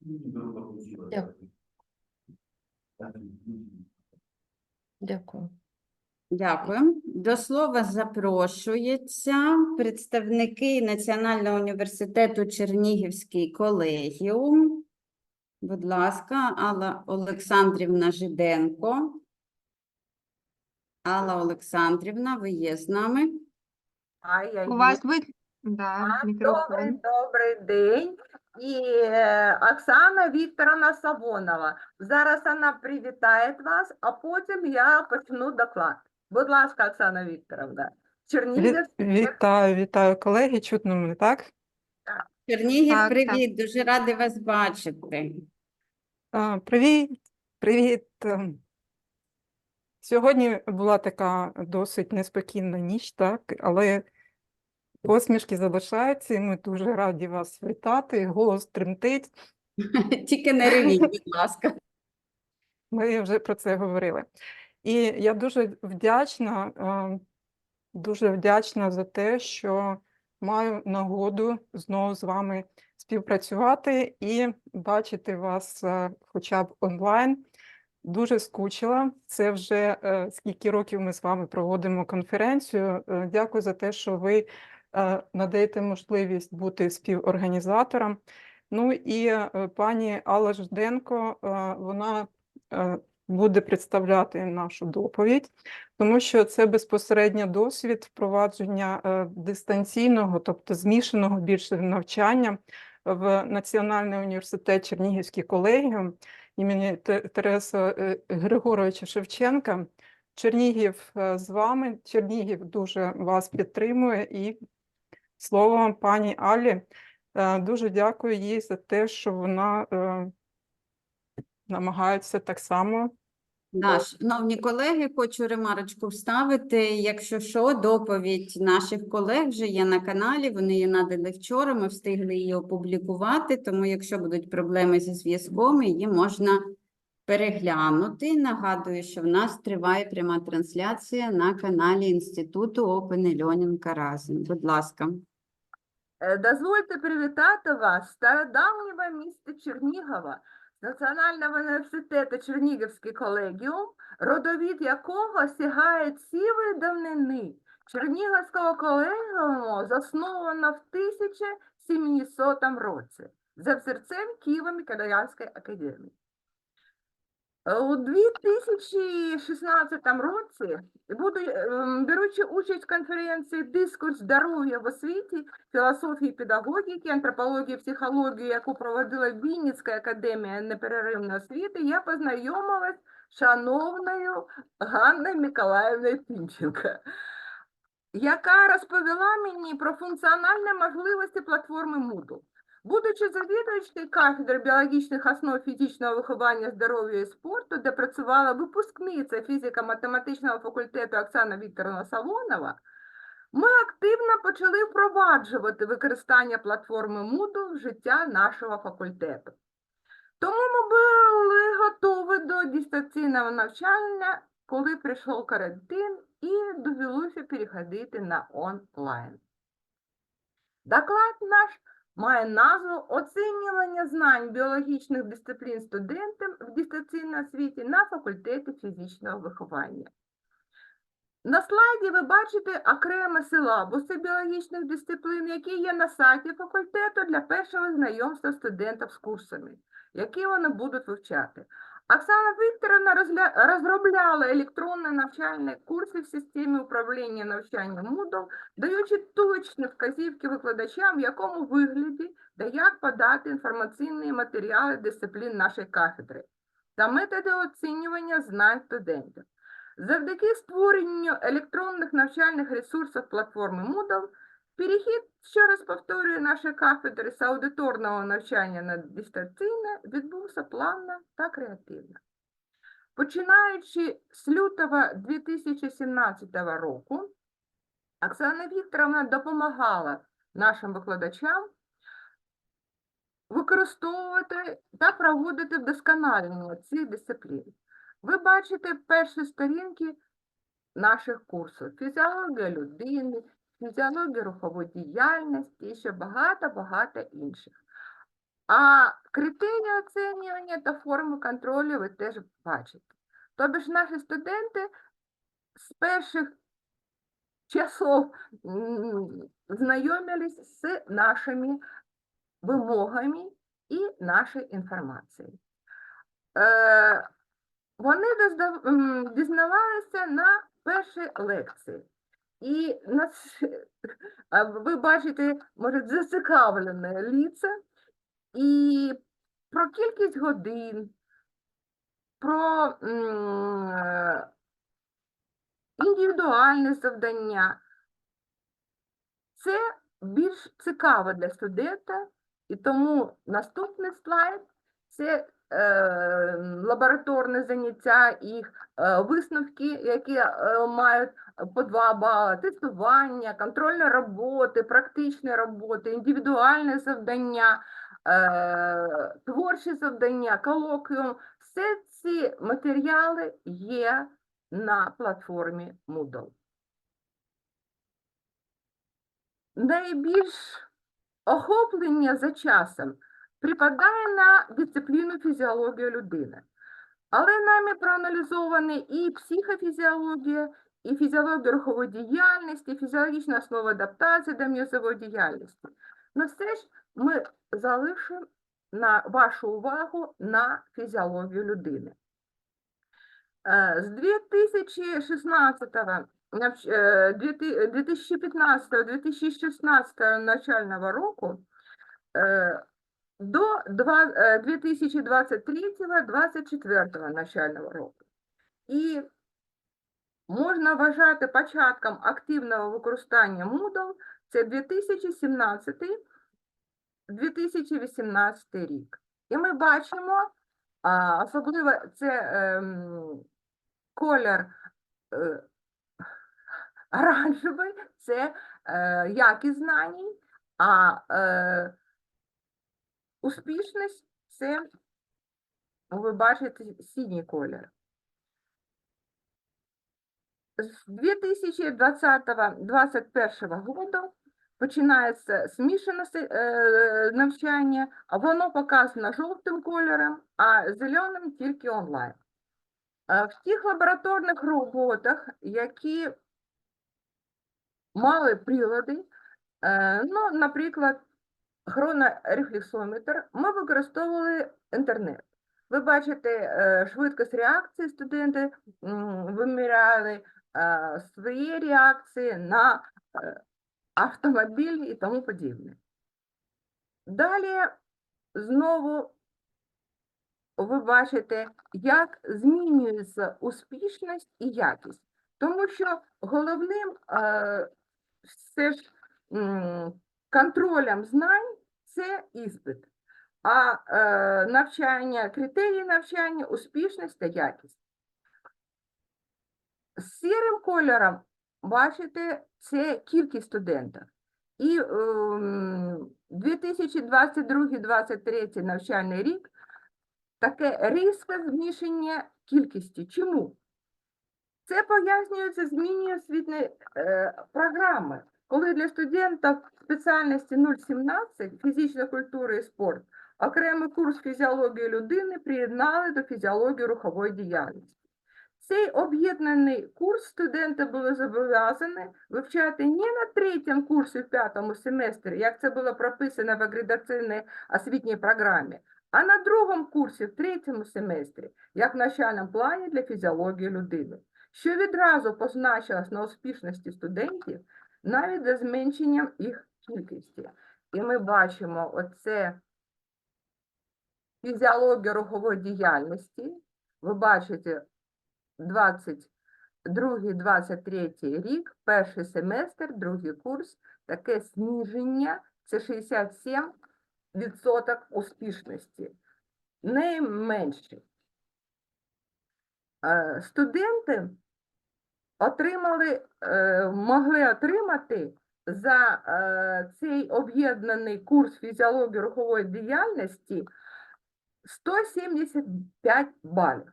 Дякую. Дякую. Дякую. До слова запрошується представники Національного університету Чернігівський колегіум. Будь ласка, Алла Олександрівна Жиденко. Алла Олександрівна, ви є з нами? А, я У є. вас ви... Да, А, Добрий, добрий день. І е, Оксана Вікторовна Савонова. Зараз вона привітає вас, а потім я почну доклад. Будь ласка, Оксана Вікторовна. Ві- Чернігівський Вітаю, вітаю, колеги. Чутно мене, так? Чернігів, Так, так. привіт, дуже раді вас бачити. А, Привіт, привіт. Сьогодні була така досить неспокійна ніч, так, але посмішки залишаються, і ми дуже раді вас вітати. Голос тремтить. Тільки не ревіть, будь ласка. Ми вже про це говорили. І я дуже вдячна, дуже вдячна за те, що маю нагоду знову з вами співпрацювати і бачити вас хоча б онлайн. Дуже скучила. Це вже е, скільки років ми з вами проводимо конференцію. Е, Дякую за те, що ви надаєте можливість бути співорганізатором. Ну і е, пані Алла Жденко, е, вона е, буде представляти нашу доповідь, тому що це безпосередньо досвід впровадження е, дистанційного, тобто змішаного більше навчання в Національний університет Чернігівський колегіум імені Те- Тараса е, Григоровича Шевченка. Чернігів е, з вами. Чернігів дуже вас підтримує і слово вам, пані Алі. Е, Дуже дякую їй за те, що вона е, намагається так само. Да, шановні колеги, хочу ремарочку вставити. Якщо що, доповідь наших колег вже є на каналі. Вони її надали вчора. Ми встигли її опублікувати. Тому, якщо будуть проблеми зі зв'язком, її можна переглянути. Нагадую, що в нас триває пряма трансляція на каналі Інституту Open Learning Karazin. Будь ласка. Е, Дозвольте привітати вас стародавнього міста Чернігова, з Національного університету Чернігівський колегіум, родовід якого сягає цілої давнини. Чернігівського колегіуму засновано в 1700 році за взірцем Києво-Миколаївської академії. Е, У 2016 році, ем, беручи участь в конференції «Дискурс здоров'я в освіті, філософії, педагогіки, антропології, психології, яку проводила Вінницька академія неперервної освіти, я познайомилась з шановною Ганною Миколаївною Пінченко, яка розповіла мені про функціональні можливості платформи Moodle. Будучи завідувачкою кафедри біологічних основ фізичного виховання, здоров'я і спорту, де працювала випускниця фізико-математичного факультету Оксана Вікторовна Салонова, ми активно почали впроваджувати використання платформи Moodle в життя нашого факультету. Тому ми були готові до дистанційного навчання, коли прийшов карантин і довелося переходити на онлайн. Доклад наш має назву Оцінювання знань біологічних дисциплін студентам в дистанційній освіті на факультеті фізичного виховання. На слайді ви бачите окремі силабуси біологічних дисциплін, які є на сайті факультету для першого знайомства студентів з курсами, які вони будуть вивчати. Оксана Вікторовна розгля- розробляла електронні навчальні курси в системі управління навчанням Moodle, даючи точні вказівки викладачам, в якому вигляді та як подати інформаційні матеріали дисциплін нашої кафедри та методи оцінювання знань студентів. Завдяки створенню електронних навчальних ресурсів платформи Moodle, перехід, ще раз повторюю, нашої кафедри з аудиторного навчання на дистанційне відбувся плавно та креативно. Починаючи з лютого 2017 року, Оксана Вікторовна допомагала нашим викладачам використовувати та проводити вдосконалення цих дисциплін. Ви бачите перші сторінки наших курсів: фізіологія людини, фізіологія рухової діяльності і ще багато-багато інших. А критерії оцінювання та форми контролю ви теж бачите. Тобто ж наші студенти з перших часов знайомились з нашими вимогами і нашою інформацією. Е, вони дізнавалися на першій лекції. І на ц- а ви бачите, може, зацікавлені ліца, і про кількість годин, про індивідуальне завдання. Це більш цікаво для студента, і тому наступний слайд це лабораторне заняття, їх е, висновки, які е, мають по 2 бали, тестування, контрольні роботи, практичні роботи, індивідуальне завдання, е, творчі завдання, колоквіум. Все ці матеріали є на платформі Moodle. Найбільш охоплення за часом припадає на дисципліну фізіологія людини. Але нами проаналізовані і психофізіологія, і фізіологія рухової діяльності, фізіологічна основа адаптації до м'язової діяльності. Ну все ж ми залишимо на вашу увагу на фізіологію людини. Е, З 2016 навч- е, 2015-2016 навчального року е, до е, 2023-2024 навчального року. І можна вважати початком активного використання Moodle це 2017-2018 рік. І ми бачимо, особливо це ем, колір е, оранжевий, це е, якість знань, а е, успішність це, ви бачите, синій колір. З 2020-2021 року починається змішане е, навчання, воно показано жовтим кольором, а зеленим тільки онлайн. Е, В тих лабораторних роботах, які мали прилади, е, ну, наприклад, хронорефлексометр, ми використовували інтернет. Ви бачите е, швидкість реакції студенти виміряли е, свої реакції на е, автомобілі і тому подібне. Далі знову ви бачите, як змінюється успішність і якість. Тому що головним все ж контролем знань це іспит, а е, навчання, критерії навчання, успішність та якість. З сірим кольором, бачите, це кількість студентів. І ем, 2022-2023 навчальний рік таке різке змішання кількості. Чому? Це пояснюється зміною освітньої е, програми, коли для студентів спеціальності 017 фізична культура і спорт окремий курс фізіології людини приєднали до фізіології рухової діяльності. Цей об'єднаний курс студенти були зобов'язані вивчати не на третьому курсі в п'ятому семестрі, як це було прописано в акредитаційній освітній програмі, а на другому курсі в третьому семестрі, як в навчальному плані для фізіології людини, що відразу позначилось на успішності студентів навіть за зменшенням їх кількості. І ми бачимо оце фізіологія рухової діяльності. Ви бачите 22-23 рік, перший семестр, другий курс, таке зниження, це 67% успішності, найменше. Студенти отримали, е, могли отримати за е, цей об'єднаний курс фізіології рухової діяльності 175 балів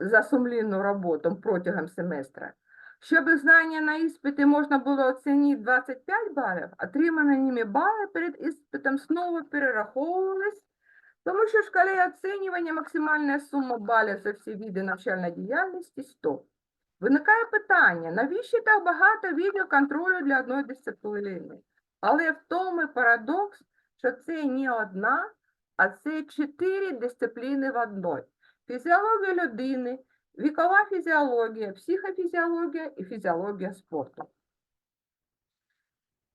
за сумлінну роботу протягом семестра. Щоб знання на іспиті можна було оцінити 25 балів, отримані ними бали перед іспитом знову перераховувались Тому що в шкалі оцінювання максимальна сума балів за всі види навчальної діяльності 100. Виникає питання, навіщо так багато відеоконтролю для одної дисципліни? Але в тому і парадокс, що це не одна, а це чотири дисципліни в одній. Фізіологія людини, вікова фізіологія, психофізіологія і фізіологія спорту.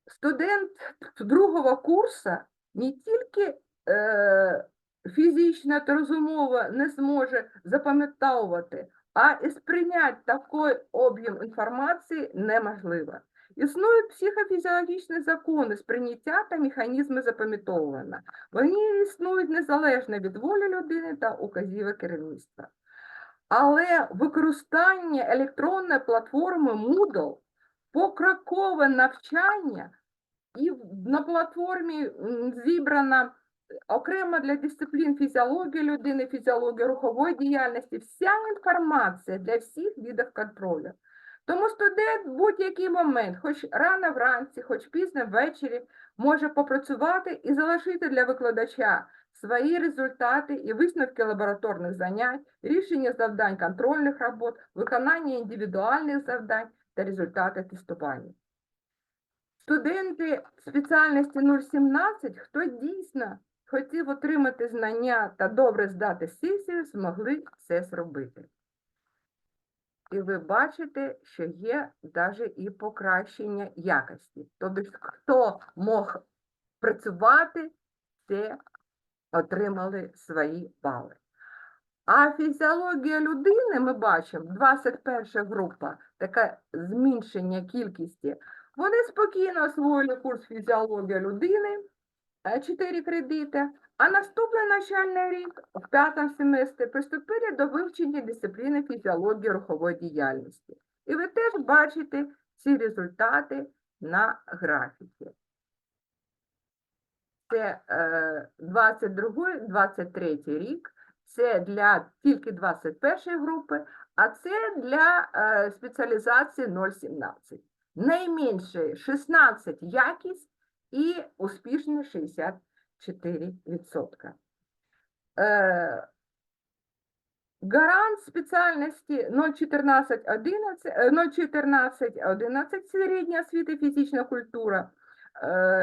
Студент другого курсу не тільки е, фізично та розумово не зможе запам'ятовувати, а і сприйняти такий об'єм інформації неможливо. Існують психофізіологічні закони сприйняття та механізми запам'ятовування. Вони існують незалежно від волі людини та указівок керівництва. Але використання електронної платформи Moodle, покрокове навчання, і на платформі зібрана окремо для дисциплін фізіології людини, фізіології рухової діяльності, вся інформація для всіх видів контролю. Тому студент в будь-який момент, хоч рано вранці, хоч пізно ввечері, може попрацювати і залишити для викладача свої результати і висновки лабораторних занять, рішення завдань контрольних робот, виконання індивідуальних завдань та результати тестування. Студенти спеціальності 017, хто дійсно хотів отримати знання та добре здати сесію, змогли це зробити. І ви бачите, що є навіть і покращення якості. Тобто, хто мог працювати, те отримали свої бали. А фізіологія людини, ми бачимо, 21 група, таке зменшення кількості, вони спокійно освоїли курс фізіологія людини, 4 кредити, а наступний навчальний рік в п'ятому семестрі приступили до вивчення дисципліни фізіології рухової діяльності. І ви теж бачите ці результати на графіці. Це е, 22-23 рік, це для тільки 21 групи, а це для е, спеціалізації 0,17. Найменше 16 якість і успішні 64%. Е, Гарант спеціальності 014-11, 014-11 середня освіта фізична культура е,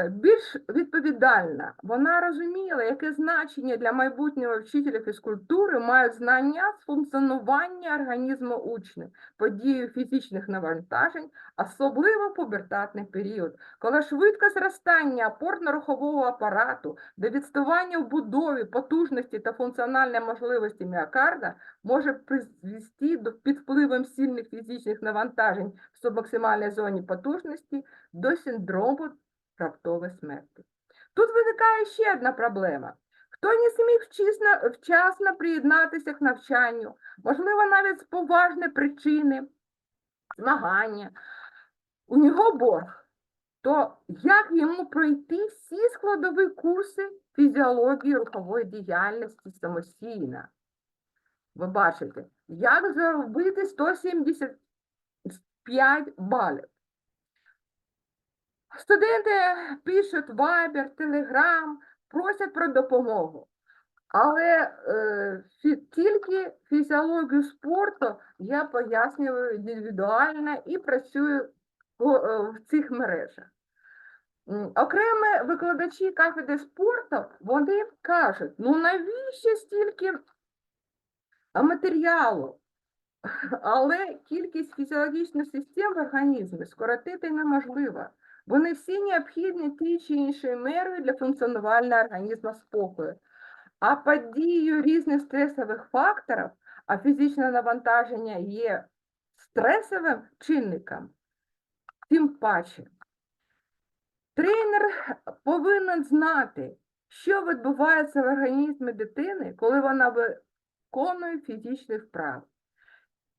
більш відповідальна. Вона розуміла, яке значення для майбутнього вчителя фізкультури мають знання з функціонування організму учня, подію фізичних навантажень, особливо пубертатний період, коли швидке зростання опорно-рухового апарату до відставання в будові, потужності та функціональної можливості міокарда може призвести до під впливом сильних фізичних навантажень в субмаксимальній зоні потужності до синдрому раптової смерті. Тут виникає ще одна проблема. Хто не зміг вчасно, вчасно приєднатися к навчанню, можливо, навіть з поважної причини, змагання, у нього борг, то як йому пройти всі складові курси фізіології рухової діяльності самостійно? Ви бачите, як заробити 175 балів. Студенти пишуть Viber, Telegram, просять про допомогу. Але е, тільки фізіологію спорту я пояснюю індивідуально і працюю е, в цих мережах. М, Окремо викладачі кафедри спорту, вони кажуть, ну навіщо стільки матеріалу? Але кількість фізіологічних систем в організмі скоротити неможливо. Вони всі необхідні ті чи іншою мірою для функціонування організму спокою. А під дією різних стресових факторів, а фізичне навантаження є стресовим чинником, тим паче. Тренер повинен знати, що відбувається в організмі дитини, коли вона виконує фізичні вправи,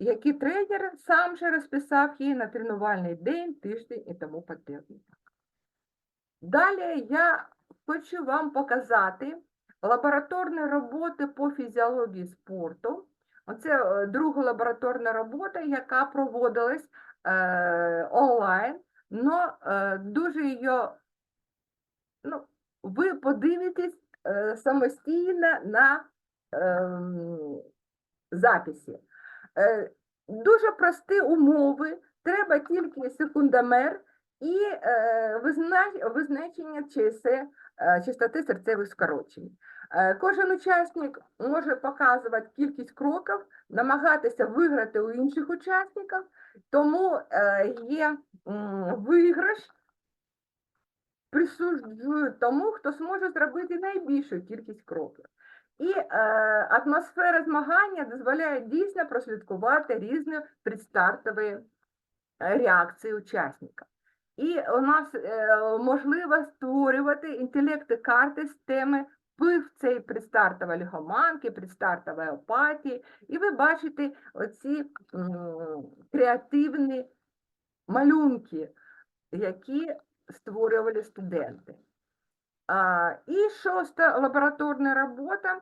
які тренер сам же розписав їй на тренувальний день, тиждень і тому подібне. Далі я хочу вам показати лабораторні роботи по фізіології спорту. Оце е, друга лабораторна робота, яка проводилась е, онлайн, але е, дуже її, ну, ви подивитесь, е, самостійно на ем, записі. Е, Дуже прості умови, треба тільки секундомер і е, визначення ЧСЕ, е, частоти серцевих скорочень. Кожен учасник може показувати кількість кроків, намагатися виграти у інших учасників, тому є виграш присуджують тому, хто зможе зробити найбільшу кількість кроків. І е, атмосфера змагання дозволяє дійсно прослідкувати різні предстартові е, реакції учасника. І у нас е, можливо створювати інтелекти карти з теми вплив цієї предстартової лихоманки, предстартової апатії. І ви бачите оці м, креативні малюнки, які створювали студенти. І шоста лабораторна робота,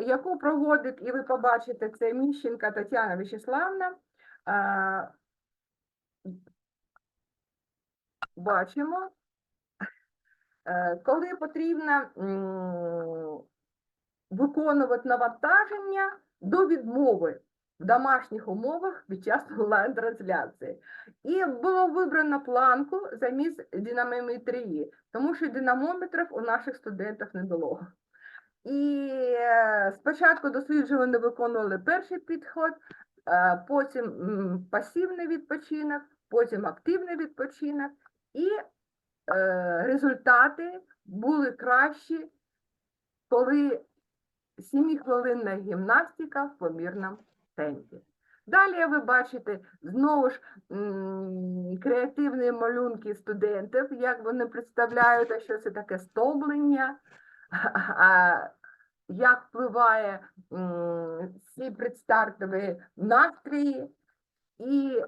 яку проводить, і ви побачите, це Міщенка Тетяна Вячеславна. Бачимо, Е, коли потрібно виконувати навантаження до відмови в домашніх умовах під час онлайн-трансляції. І було вибрано планку замість динамометрії, тому що динамометрів у наших студентів не було. І е, спочатку досліджували виконували перший підход, е, потім пасивний відпочинок, потім активний відпочинок, і е, результати були кращі, коли 7-хвилинна гімнастика в помірному темпі. Далі ви бачите знову ж креативні малюнки студентів, як вони представляють, а що це таке стовблення, як впливає ці предстартові настрої. І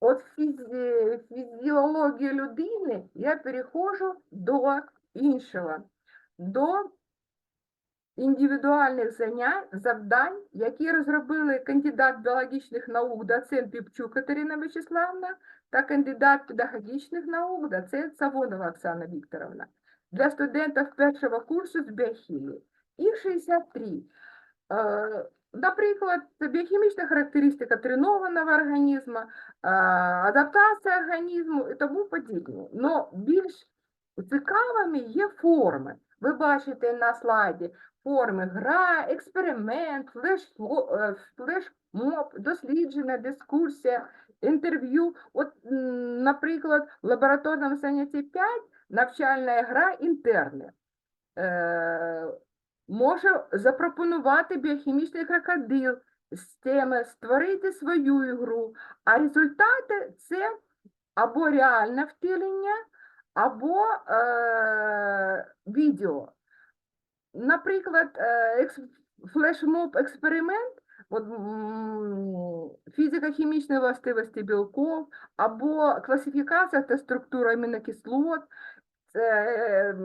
от фізі, фізіології людини я переходжу до іншого, до індивідуальних занять, завдань, які розробили кандидат біологічних наук, доцент Піпчук Катерина Вячеславна та кандидат педагогічних наук, доцент Савонова Оксана Вікторовна для студентів першого курсу з біохімії. Їх 63. Е, Наприклад, біохімічна характеристика тренованого організму, е, адаптація організму і тому подібне. Но більш цікавими є форми. Ви бачите на слайді форми гра, експеримент, е, флешмоб, дослідження, дискусія, інтерв'ю. От, наприклад, в лабораторному занятті 5 навчальна гра інтерне. Е, може запропонувати біохімічний крокодил з теми створити свою ігру, а результати це або реальне втілення, або е, відео. Наприклад, е, екс, флешмоб експеримент, от, фізико-хімічні властивості білков, або класифікація та структура амінокислот. Це е,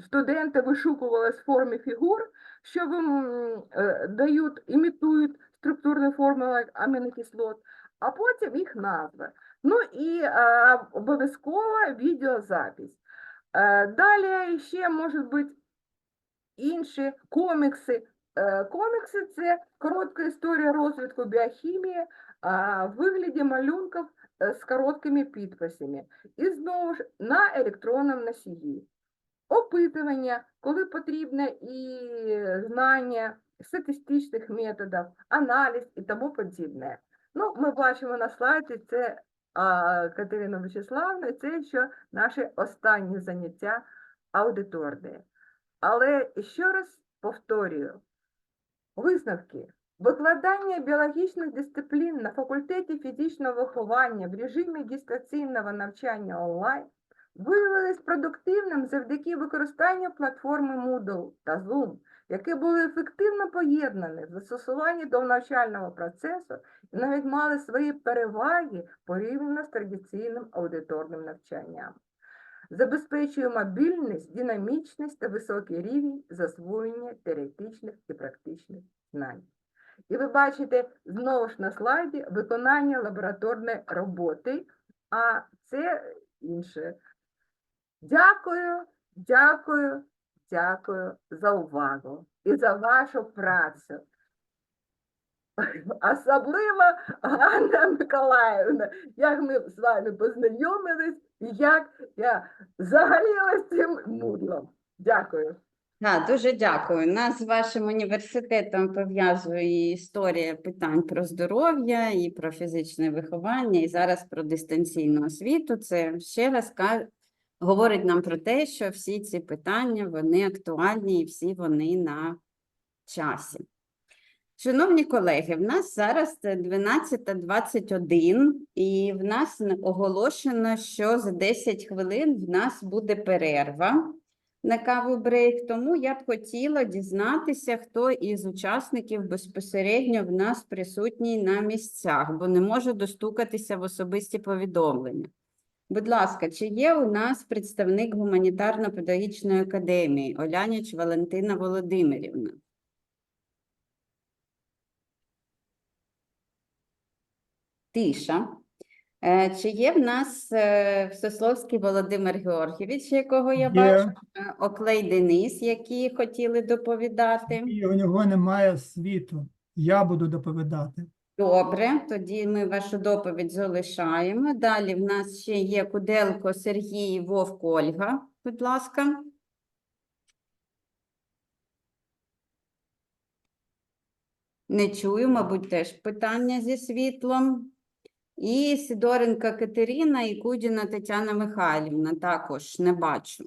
студенти вишукували з форми фігур, що їм е, дають, імітують структурні формули амінокислот, а потім їх назви. Ну і е, обов'язково відеозапись. Е, Далі ще можуть бути інші комікси. Е, Комікси це коротка історія розвитку біохімії а, в вигляді малюнків е, з короткими підписами. І знову ж на електронному носії. Опитування, коли потрібне і знання статистичних методів, аналіз і тому подібне. Ну, ми бачимо на слайді, це Катерина Вячеславна, це що наші останні заняття аудиторні. Але ще раз повторюю, висновки. Викладання біологічних дисциплін на факультеті фізичного виховання в режимі дистанційного навчання онлайн виявилось продуктивним завдяки використанню платформи Moodle та Zoom, які були ефективно поєднані в застосуванні до навчального процесу і навіть мали свої переваги порівняно з традиційним аудиторним навчанням забезпечує мобільність, динамічність та високий рівень засвоєння теоретичних і практичних знань. І ви бачите знову ж на слайді виконання лабораторної роботи, а це інше. Дякую, дякую, дякую за увагу і за вашу працю. Особливо Ганна Миколаївна, як ми з вами познайомились і як я загорілась цим мудлом. Дякую. Так, дуже дякую. Нас з вашим університетом пов'язує історія питань про здоров'я, і про фізичне виховання, і зараз про дистанційну освіту. Це ще раз ка- говорить нам про те, що всі ці питання вони актуальні і всі вони на часі. Шановні колеги, в нас зараз е, 12.21 і в нас оголошено, що за 10 хвилин в нас буде перерва на каву брейк, тому я б хотіла дізнатися, хто із учасників безпосередньо в нас присутній на місцях, бо не можу достукатися в особисті повідомлення. Будь ласка, чи є у нас представник гуманітарно-педагогічної академії Оляніч Валентина Володимирівна? Тиша. Е, Чи є в нас е, Всесловський Володимир Георгійович, якого я бачу? Е, Оклей Денис, які хотіли доповідати. І у нього немає світу. Я буду доповідати. Добре, тоді ми вашу доповідь залишаємо. Далі в нас ще є Куделко Сергій Вовк Ольга. Будь ласка. Не чую, мабуть, теж питання зі світлом. І Сидоренка Катерина і Кудіна Тетяна Михайлівна також не бачу.